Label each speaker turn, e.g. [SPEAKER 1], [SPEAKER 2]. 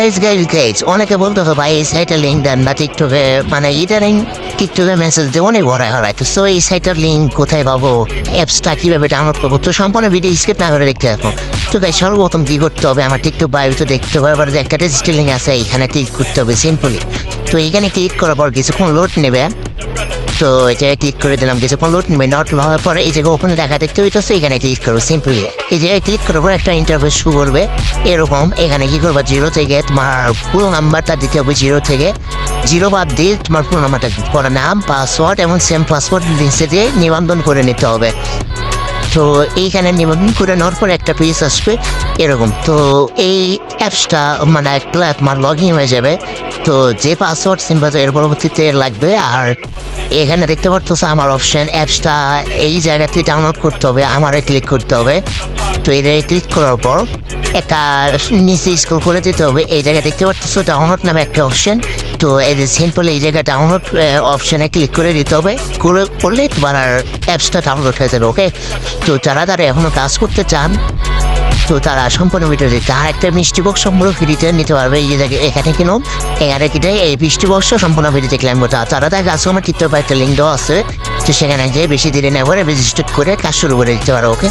[SPEAKER 1] Guys guys guys অনেকে বলতো তো, ভাই, এই সাইটের লিঙ্ক দেন না টিকটকে। মানে ইদানিং টিকটকে মেসেজ দিয়ে অনেক ভরায় হরায় তো সো এই সাইটের লিঙ্ক কোথায় পাবো? অ্যাপসটা কীভাবে ডাউনলোড করব? তো সম্পূর্ণ ভিডিও স্কিপ না করে দেখতে থাকব তো গাই সর্বপ্রথম কী করতে হবে? আমার টিকটক বায়ুতে দেখতে হবে। আবার একটা রেজিস্টার লিঙ্ক আছে এখানে ক্লিক করতে হবে সিম্পলি তো এখানে ক্লিক করার পর কিছুক্ষণ লোড নেবে। তো এটা ক্লিক করে দিলাম, কিছুক্ষণ লোড নেবে নট হওয়ার পরে এই যে ওপেন দেখা দেখতে হইতেছে এখানে ক্লিক করব সিম্পলি এই জায়গায় ক্লিক করার পর একটা ইন্টারভিউ শুরু করবে, এরকম, এখানে কি করবা জিরো থেকে তোমার পুরো নাম্বারটা দিতে হবে জিরো থেকে। জিরো বাদ দিয়ে তোমার পুরো নাম্বারটা পড়া নাম পাসওয়ার্ড এবং সেম পাসওয়ার্ড নিচে দিয়ে নিবন্ধন করে নিতে হবে। তো এইখানে নিবন্ধন করে নেওয়ার পর একটা পেজ আসবে, এরকম। তো এই অ্যাপসটা মানে একটা অ্যাপ আমার লগ ইন হয়ে যাবে। তো যে পাসওয়ার্ড সিম্পল এর পরবর্তীতে লাগবে। আর এখানে দেখতে পাচ্ছ আমার অপশন অ্যাপসটা এই জায়গাতে ডাউনলোড করতে হবে, আমারে ক্লিক করতে হবে। তো জায়গায় ক্লিক করার পর একটা নিচে স্ক্রল করে দিতে হবে। এই জায়গায় দেখতে পাচ্ছ ডাউনলোড নামে একটা অপশন তো এই যে সিম্পল এই জায়গায় ডাউনলোড অপশানে ক্লিক করে দিতে হবে। করে করলে তোমার আর অ্যাপসটা ডাউনলোড হয়ে যাবে ওকে তো যারা তারা এখনও কাজ করতে চান, তো তারা সম্পূর্ণ ভিডিও দেখতে আর একটা মিষ্টি বক্স সম্পূর্ণ ফ্রিতে নিতে পারবে। এই যে এখানে কিনো এখানে কিনে এই মিষ্টি বক্স সম্পূর্ণ ফ্রি দেখলাম কোথা তারা তার কাজ আমার টিকটক একটা লিঙ্ক দেওয়া আছে, তো সেখানে গিয়ে বেশি দেরি না করে রেজিস্টার করে কাজ শুরু করে দিতে পারো ওকে